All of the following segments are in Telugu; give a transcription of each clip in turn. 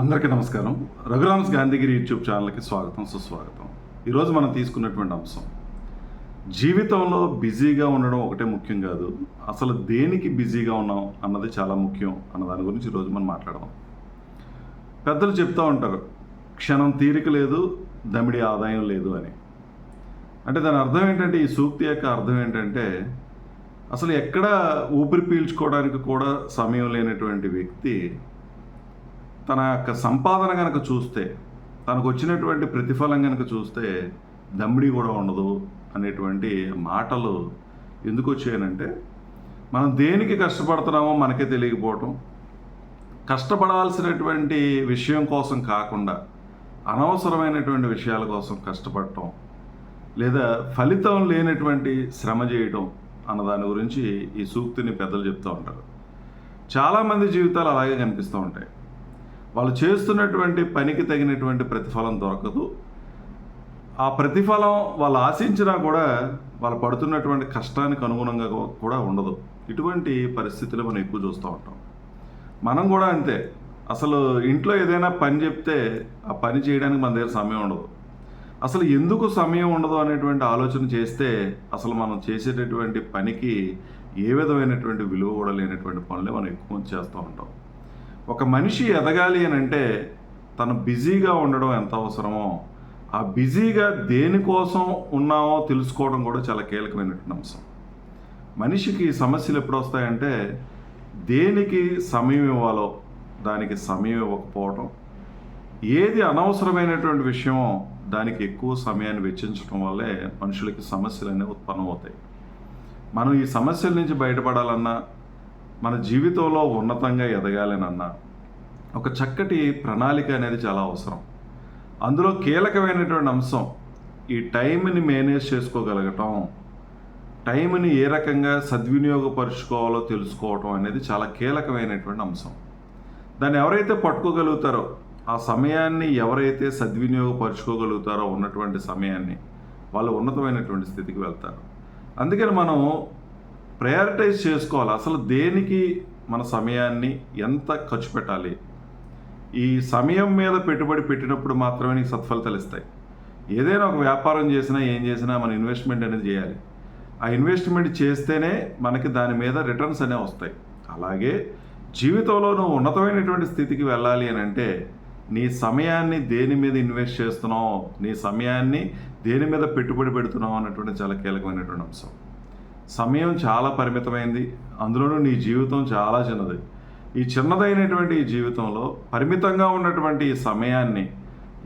అందరికీ నమస్కారం. రఘురామ్స్ గాంధీగిరి యూట్యూబ్ ఛానల్కి స్వాగతం సుస్వాగతం. ఈరోజు మనం తీసుకున్నటువంటి అంశం. జీవితంలో బిజీగా ఉండడం ఒకటే ముఖ్యం కాదు అసలు దేనికి బిజీగా ఉన్నాం అన్నది చాలా ముఖ్యం అన్న దాని గురించి ఈరోజు మనం మాట్లాడదాం. పెద్దలు చెప్తూ ఉంటారు క్షణం తీరిక లేదు దమిడి ఆదాయం లేదు అని. అంటే దాని అర్థం ఏంటంటే ఈ సూక్తి యొక్క అర్థం ఏంటంటే అసలు ఎక్కడ ఊపిరి పీల్చుకోవడానికి కూడా సమయం లేనటువంటి వ్యక్తి తన యొక్క సంపాదన కనుక చూస్తే తనకు వచ్చినటువంటి ప్రతిఫలం కనుక చూస్తే దమ్మిడి కూడా ఉండదు అనేటువంటి మాటలు ఎందుకు వచ్చాయనంటే మనం దేనికి కష్టపడుతున్నామో మనకే తెలియకపోవటం. కష్టపడాల్సినటువంటి విషయం కోసం కాకుండా అనవసరమైనటువంటి విషయాల కోసం కష్టపడటం లేదా ఫలితం లేనటువంటి శ్రమ చేయటం అన్న దాని గురించి ఈ సూక్తిని పెద్దలు చెప్తూ ఉంటారు. చాలామంది జీవితాలు అలాగే కనిపిస్తూ ఉంటాయి. వాళ్ళు చేస్తున్నటువంటి పనికి తగినటువంటి ప్రతిఫలం దొరకదు. ఆ ప్రతిఫలం వాళ్ళు ఆశించినా కూడా వాళ్ళు పడుతున్నటువంటి కష్టానికి అనుగుణంగా కూడా ఉండదు. ఇటువంటి పరిస్థితులు మనం ఎక్కువ చూస్తూ ఉంటాం. మనం కూడా అంతే. అసలు ఇంట్లో ఏదైనా పని చెప్తే ఆ పని చేయడానికి మన దగ్గర సమయం ఉండదు. అసలు ఎందుకు సమయం ఉండదు అనేటువంటి ఆలోచన చేస్తే అసలు మనం చేసేటటువంటి పనికి ఏ విధమైనటువంటి విలువ కూడా లేనటువంటి పనులే మనం ఎక్కువ చేస్తూ ఉంటాం. ఒక మనిషి ఎదగాలి అని అంటే తను బిజీగా ఉండడం ఎంత అవసరమో ఆ బిజీగా దేనికోసం ఉన్నామో తెలుసుకోవడం కూడా చాలా కీలకమైనటువంటి అంశం. మనిషికి సమస్యలు ఎప్పుడు వస్తాయంటే దేనికి సమయం ఇవ్వాలో దానికి సమయం ఇవ్వకపోవడం ఏది అనవసరమైనటువంటి విషయమో దానికి ఎక్కువ సమయాన్ని వెచ్చించడం వల్లే మనుషులకి సమస్యలు అనేవి ఉత్పన్నమవుతాయి. మనం ఈ సమస్యల నుంచి బయటపడాలన్నా మన జీవితంలో ఉన్నతంగా ఎదగాలనన్న ఒక చక్కటి ప్రణాళిక అనేది చాలా అవసరం. అందులో కీలకమైనటువంటి అంశం ఈ టైంని మేనేజ్ చేసుకోగలగటం టైంని ఏ రకంగా సద్వినియోగపరుచుకోవాలో తెలుసుకోవటం అనేది చాలా కీలకమైనటువంటి అంశం. దాన్ని ఎవరైతే పట్టుకోగలుగుతారో ఆ సమయాన్ని ఎవరైతే సద్వినియోగపరుచుకోగలుగుతారో ఉన్నటువంటి సమయాన్ని వాళ్ళు ఉన్నతమైనటువంటి స్థితికి వెళ్తారు. అందుకని మనం ప్రయారిటైజ్ చేసుకోవాలి. అసలు దేనికి మన సమయాన్ని ఎంత ఖర్చు పెట్టాలి? ఈ సమయం మీద పెట్టుబడి పెట్టినప్పుడు మాత్రమే నీకు సత్ఫలితాలు ఇస్తాయి. ఏదైనా ఒక వ్యాపారం చేసినా ఏం చేసినా మన ఇన్వెస్ట్మెంట్ అనేది చేయాలి. ఆ ఇన్వెస్ట్మెంట్ చేస్తేనే మనకి దాని మీద రిటర్న్స్ అనేవి వస్తాయి. అలాగే జీవితంలో నువ్వు ఉన్నతమైనటువంటి స్థితికి వెళ్ళాలి అని అంటే నీ సమయాన్ని దేని మీద ఇన్వెస్ట్ చేస్తున్నావు? నీ సమయాన్ని దేని మీద పెట్టుబడి పెడుతున్నావు? అన్నటువంటి చాలా కీలకమైనటువంటి అంశం. సమయం చాలా పరిమితమైంది. అందులోనూ నీ జీవితం చాలా చిన్నది. ఈ చిన్నదైనటువంటి ఈ జీవితంలో పరిమితంగా ఉన్నటువంటి ఈ సమయాన్ని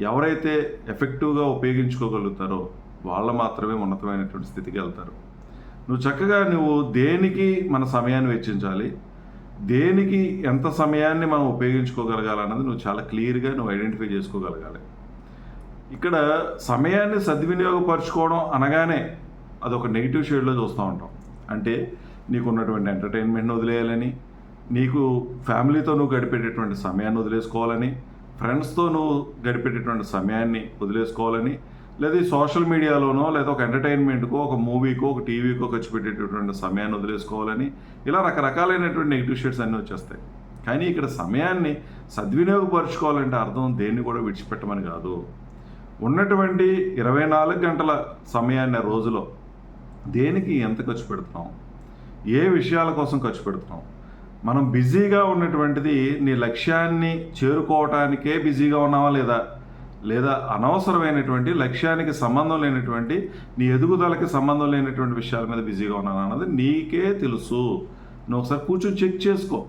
ఎవరైతే ఎఫెక్టివ్గా ఉపయోగించుకోగలుగుతారో వాళ్ళు మాత్రమే ఉన్నతమైనటువంటి స్థితికి వెళ్తారు. నువ్వు చక్కగా నువ్వు దేనికి మన సమయాన్ని వెచ్చించాలి? దేనికి ఎంత సమయాన్ని మనం ఉపయోగించుకోగలగాలన్నది నువ్వు చాలా క్లియర్గా నువ్వు ఐడెంటిఫై చేసుకోగలగాలి. ఇక్కడ సమయాన్ని సద్వినియోగపరచుకోవడం అనగానే అదొక నెగిటివ్ షేడ్లో చూస్తూ ఉంటాం. అంటే నీకు ఉన్నటువంటి ఎంటర్టైన్మెంట్ని వదిలేయాలని నీకు ఫ్యామిలీతో నువ్వు గడిపేటటువంటి సమయాన్ని వదిలేసుకోవాలని ఫ్రెండ్స్తో నువ్వు గడిపేటటువంటి సమయాన్ని వదిలేసుకోవాలని లేదా సోషల్ మీడియాలోనో లేదా ఒక ఎంటర్టైన్మెంట్కో ఒక మూవీకో ఒక టీవీకో ఖర్చు పెట్టేటటువంటి సమయాన్ని వదిలేసుకోవాలని ఇలా రకరకాలైనటువంటి నెగిటివ్ షేడ్స్ అన్నీ వచ్చేస్తాయి. కానీ ఇక్కడ సమయాన్ని సద్వినియోగపరచుకోవాలంటే అర్థం దేన్ని కూడా విడిచిపెట్టమని కాదు. ఉన్నటువంటి ఇరవై నాలుగు గంటల సమయాన్ని ఆ రోజులో దేనికి ఎంత ఖర్చు పెడుతున్నాం ఏ విషయాల కోసం ఖర్చు పెడుతున్నాం మనం బిజీగా ఉన్నటువంటిది నీ లక్ష్యాన్ని చేరుకోవటానికే బిజీగా ఉన్నావా లేదా? లేదా అనవసరమైనటువంటి లక్ష్యానికి సంబంధం లేనటువంటి నీ ఎదుగుదలకి సంబంధం లేనటువంటి విషయాల మీద బిజీగా ఉన్నాను అన్నది నీకే తెలుసు. నువ్వు ఒకసారి కూర్చొని చెక్ చేసుకో.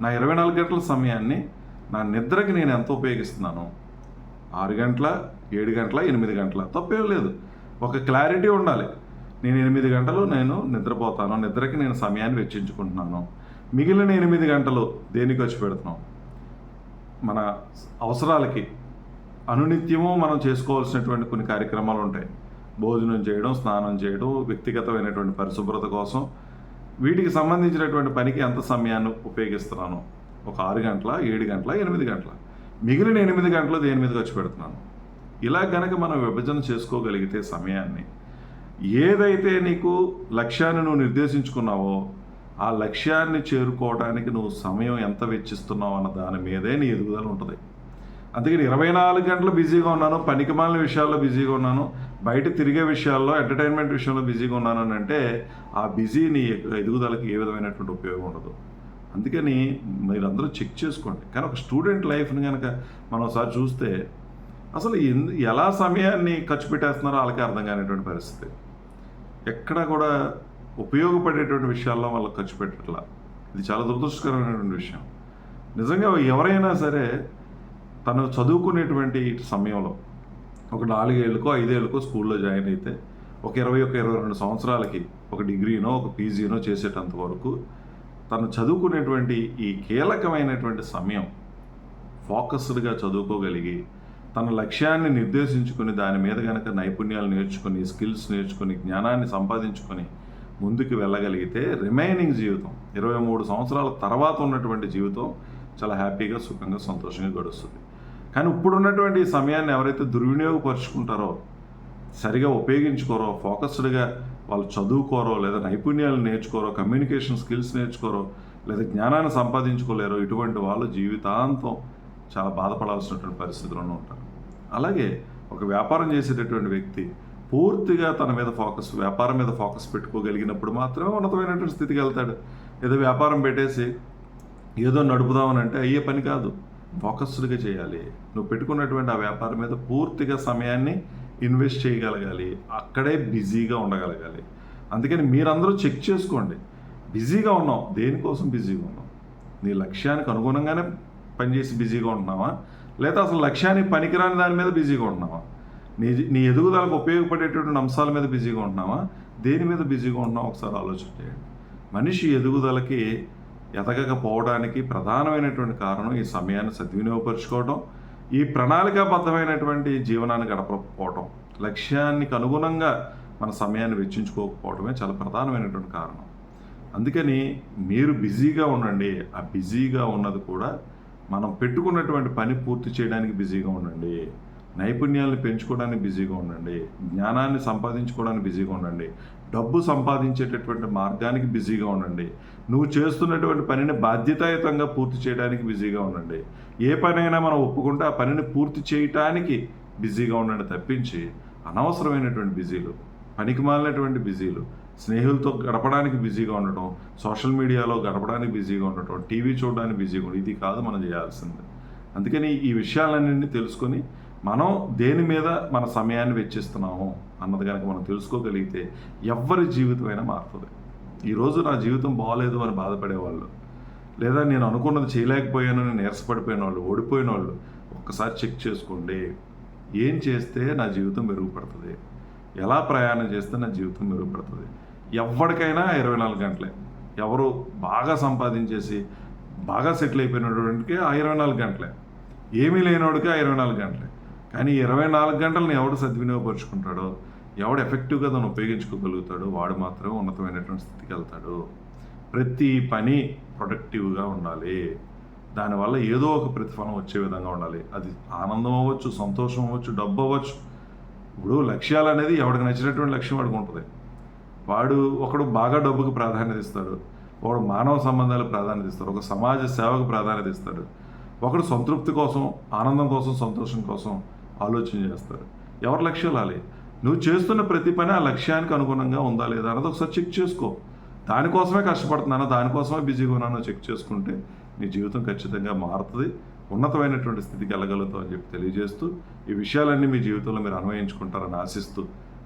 నా ఇరవై నాలుగు గంటల సమయాన్ని నా నిద్రకి నేను ఎంత ఉపయోగిస్తున్నాను? ఆరు గంటల ఏడు గంటల ఎనిమిది గంటల? తప్పేం లేదు. ఒక క్లారిటీ ఉండాలి. నేను ఎనిమిది గంటలు నేను నిద్రపోతాను నిద్రకి నేను సమయాన్ని వెచ్చించుకుంటున్నాను. మిగిలిన ఎనిమిది గంటలు దేనికి ఖర్చు పెడుతున్నాం? మన అవసరాలకి. అనునిత్యము మనం చేసుకోవాల్సినటువంటి కొన్ని కార్యక్రమాలు ఉంటాయి. భోజనం చేయడం స్నానం చేయడం వ్యక్తిగతమైనటువంటి పరిశుభ్రత కోసం. వీటికి సంబంధించినటువంటి పనికి ఎంత సమయాన్ని ఉపయోగిస్తున్నాను? ఒక ఆరు గంటల ఏడు గంటల ఎనిమిది గంటల? మిగిలిన ఎనిమిది గంటలు దేని మీద ఖర్చు పెడుతున్నాను? ఇలా కనుక మనం విభజన చేసుకోగలిగితే సమయాన్ని ఏదైతే నీకు లక్ష్యాన్ని నువ్వు నిర్దేశించుకున్నావో ఆ లక్ష్యాన్ని చేరుకోవడానికి నువ్వు సమయం ఎంత వెచ్చిస్తున్నావు అన్న దాని మీదే నీ ఎదుగుదల ఉంటుంది. అందుకని ఇరవై నాలుగు గంటలు బిజీగా ఉన్నాను పనికిమాలిన విషయాల్లో బిజీగా ఉన్నాను బయట తిరిగే విషయాల్లో ఎంటర్టైన్మెంట్ విషయంలో బిజీగా ఉన్నాను అని అంటే ఆ బిజీ నీ ఎదుగుదలకి ఏ విధమైనటువంటి ఉపయోగం ఉండదు. అందుకని మీరందరూ చెక్ చేసుకోండి. కానీ ఒక స్టూడెంట్ లైఫ్ని కనుక మనం ఒకసారి చూస్తే అసలు ఎలా సమయాన్ని ఖర్చు పెట్టేస్తున్నారో వాళ్ళకి అర్థం కానిటువంటి పరిస్థితి. ఎక్కడ కూడా ఉపయోగపడేటువంటి విషయాల్లో వాళ్ళకి ఖర్చు పెట్టట్లా. ఇది చాలా దురదృష్టకరమైనటువంటి విషయం. నిజంగా ఎవరైనా సరే తను చదువుకునేటువంటి సమయంలో ఒక నాలుగేళ్ళకో ఐదేళ్ళకో స్కూల్లో జాయిన్ అయితే ఒక ఇరవై ఒక ఇరవై రెండు సంవత్సరాలకి ఒక డిగ్రీనో ఒక పీజీనో చేసేటంత వరకు తను చదువుకునేటువంటి ఈ కీలకమైనటువంటి సమయం ఫోకస్డ్గా చదువుకోగలిగి తన లక్ష్యాన్ని నిర్దేశించుకుని దాని మీద కనుక నైపుణ్యాలు నేర్చుకుని స్కిల్స్ నేర్చుకుని జ్ఞానాన్ని సంపాదించుకొని ముందుకు వెళ్ళగలిగితే రిమైనింగ్ జీవితం ఇరవై మూడు సంవత్సరాల తర్వాత ఉన్నటువంటి జీవితం చాలా హ్యాపీగా సుఖంగా సంతోషంగా గడుస్తుంది. కానీ ఇప్పుడున్నటువంటి ఈ సమయాన్ని ఎవరైతే దుర్వినియోగపరుచుకుంటారో సరిగా ఉపయోగించుకోరో ఫోకస్డ్గా వాళ్ళు చదువుకోరో లేదా నైపుణ్యాలు నేర్చుకోరో కమ్యూనికేషన్ స్కిల్స్ నేర్చుకోరో లేదా జ్ఞానాన్ని సంపాదించుకోలేరో ఇటువంటి వాళ్ళు జీవితాంతం చాలా బాధపడాల్సినటువంటి పరిస్థితుల్లో ఉంటారు. అలాగే ఒక వ్యాపారం చేసేటటువంటి వ్యక్తి పూర్తిగా తన మీద ఫోకస్ వ్యాపారం మీద ఫోకస్ పెట్టుకోగలిగినప్పుడు మాత్రమే ఉన్నతమైనటువంటి స్థితికి వెళ్తాడు. ఏదో వ్యాపారం పెట్టేసి ఏదో నడుపుదామని అంటే అయ్యే పని కాదు. ఫోకస్డ్గా చేయాలి. నువ్వు పెట్టుకున్నటువంటి ఆ వ్యాపారం మీద పూర్తిగా సమయాన్ని ఇన్వెస్ట్ చేయగలగాలి. అక్కడే బిజీగా ఉండగలగాలి. అందుకని మీరందరూ చెక్ చేసుకోండి. బిజీగా ఉన్నాం దేనికోసం బిజీగా ఉన్నాం నీ లక్ష్యానికి అనుగుణంగానే పనిచేసి బిజీగా ఉంటున్నావా? లేదా అసలు లక్ష్యానికి పనికిరాని దాని మీద బిజీగా ఉంటున్నావా? నీ నీ ఎదుగుదలకు ఉపయోగపడేటటువంటి అంశాల మీద బిజీగా ఉంటున్నావా? దేని మీద బిజీగా ఉంటున్నావు? ఒకసారి ఆలోచన చేయండి. మనిషి ఎదుగుదలకి ఎదగకపోవడానికి ప్రధానమైనటువంటి కారణం ఈ సమయాన్ని సద్వినియోగపరుచుకోవడం ఈ ప్రణాళికాబద్ధమైనటువంటి జీవనాన్ని గడపకపోవడం లక్ష్యానికి అనుగుణంగా మన సమయాన్ని వెచ్చించుకోకపోవడమే చాలా ప్రధానమైనటువంటి కారణం. అందుకని మీరు బిజీగా ఉండండి. ఆ బిజీగా ఉన్నది కూడా మనం పెట్టుకున్నటువంటి పని పూర్తి చేయడానికి బిజీగా ఉండండి. నైపుణ్యాలను పెంచుకోవడానికి బిజీగా ఉండండి. జ్ఞానాన్ని సంపాదించుకోవడానికి బిజీగా ఉండండి. డబ్బు సంపాదించేటటువంటి మార్గానికి బిజీగా ఉండండి. నువ్వు చేస్తున్నటువంటి పనిని బాధ్యతాయుతంగా పూర్తి చేయడానికి బిజీగా ఉండండి. ఏ పనైనా మనం ఒప్పుకుంటే ఆ పనిని పూర్తి చేయటానికి బిజీగా ఉండండి తప్పించి అనవసరమైనటువంటి బిజీలు పనికి మాలినటువంటి బిజీలు స్నేహితులతో గడపడానికి బిజీగా ఉండటం సోషల్ మీడియాలో గడపడానికి బిజీగా ఉండటం టీవీ చూడడానికి బిజీగా ఉండటం ఇది కాదు మనం చేయాల్సింది. అందుకని ఈ విషయాలన్నింటినీ తెలుసుకొని మనం దేని మీద మన సమయాన్ని వెచ్చిస్తున్నాము అన్నది కనుక మనం తెలుసుకోగలిగితే ఎవరి జీవితమైనా మారుతుంది. ఈరోజు నా జీవితం బాగాలేదు అని బాధపడేవాళ్ళు లేదా నేను అనుకున్నది చేయలేకపోయాను నేను నీరసపడిపోయిన వాళ్ళు ఓడిపోయిన వాళ్ళు ఒక్కసారి చెక్ చేసుకోండి. ఏం చేస్తే నా జీవితం మెరుగుపడుతుంది? ఎలా ప్రయాణం చేస్తే నా జీవితం మెరుగుపడుతుంది? ఎవరికైనా ఇరవై నాలుగు గంటలే. ఎవరు బాగా సంపాదించేసి బాగా సెటిల్ అయిపోయినటువంటి ఆ ఇరవై నాలుగు గంటలే. ఏమీ లేనివాడికి ఆ ఇరవై నాలుగు గంటలే. కానీ ఇరవై నాలుగు గంటలను ఎవడు సద్వినియోగపరుచుకుంటాడో ఎవడు ఎఫెక్టివ్గా దాన్ని ఉపయోగించుకోగలుగుతాడో వాడు మాత్రం ఉన్నతమైనటువంటి స్థితికి వెళ్తాడు. ప్రతి పని ప్రొడక్టివ్గా ఉండాలి. దానివల్ల ఏదో ఒక ప్రతిఫలం వచ్చే విధంగా ఉండాలి. అది ఆనందం అవ్వచ్చు సంతోషం అవ్వచ్చు డబ్బు అవ్వచ్చు. ఇప్పుడు లక్ష్యాలు అనేది ఎవడికి నచ్చినటువంటి లక్ష్యం వాడికి ఉంటుంది. వాడు ఒకడు బాగా డబ్బుకు ప్రాధాన్యత ఇస్తాడు ఒకడు మానవ సంబంధాలకు ప్రాధాన్యత ఇస్తాడు ఒక సమాజ సేవకు ప్రాధాన్యత ఇస్తాడు. ఒకడు సంతృప్తి కోసం ఆనందం కోసం సంతోషం కోసం ఆలోచన చేస్తాడు. ఎవరి లక్ష్యాలు అలే నువ్వు చేస్తున్న ప్రతి పని ఆ లక్ష్యానికి అనుగుణంగా ఉందా లేదా అన్నది ఒకసారి చెక్ చేసుకో. దానికోసమే కష్టపడుతున్నాను దానికోసమే బిజీగా ఉన్నానో చెక్ చేసుకుంటే నీ జీవితం ఖచ్చితంగా మారుతుంది ఉన్నతమైనటువంటి స్థితికి వెళ్ళగలుగుతావు అని చెప్పి తెలియజేస్తూ ఈ విషయాలన్నీ మీ జీవితంలో మీరు అన్వయించుకుంటారని ఆశిస్తూ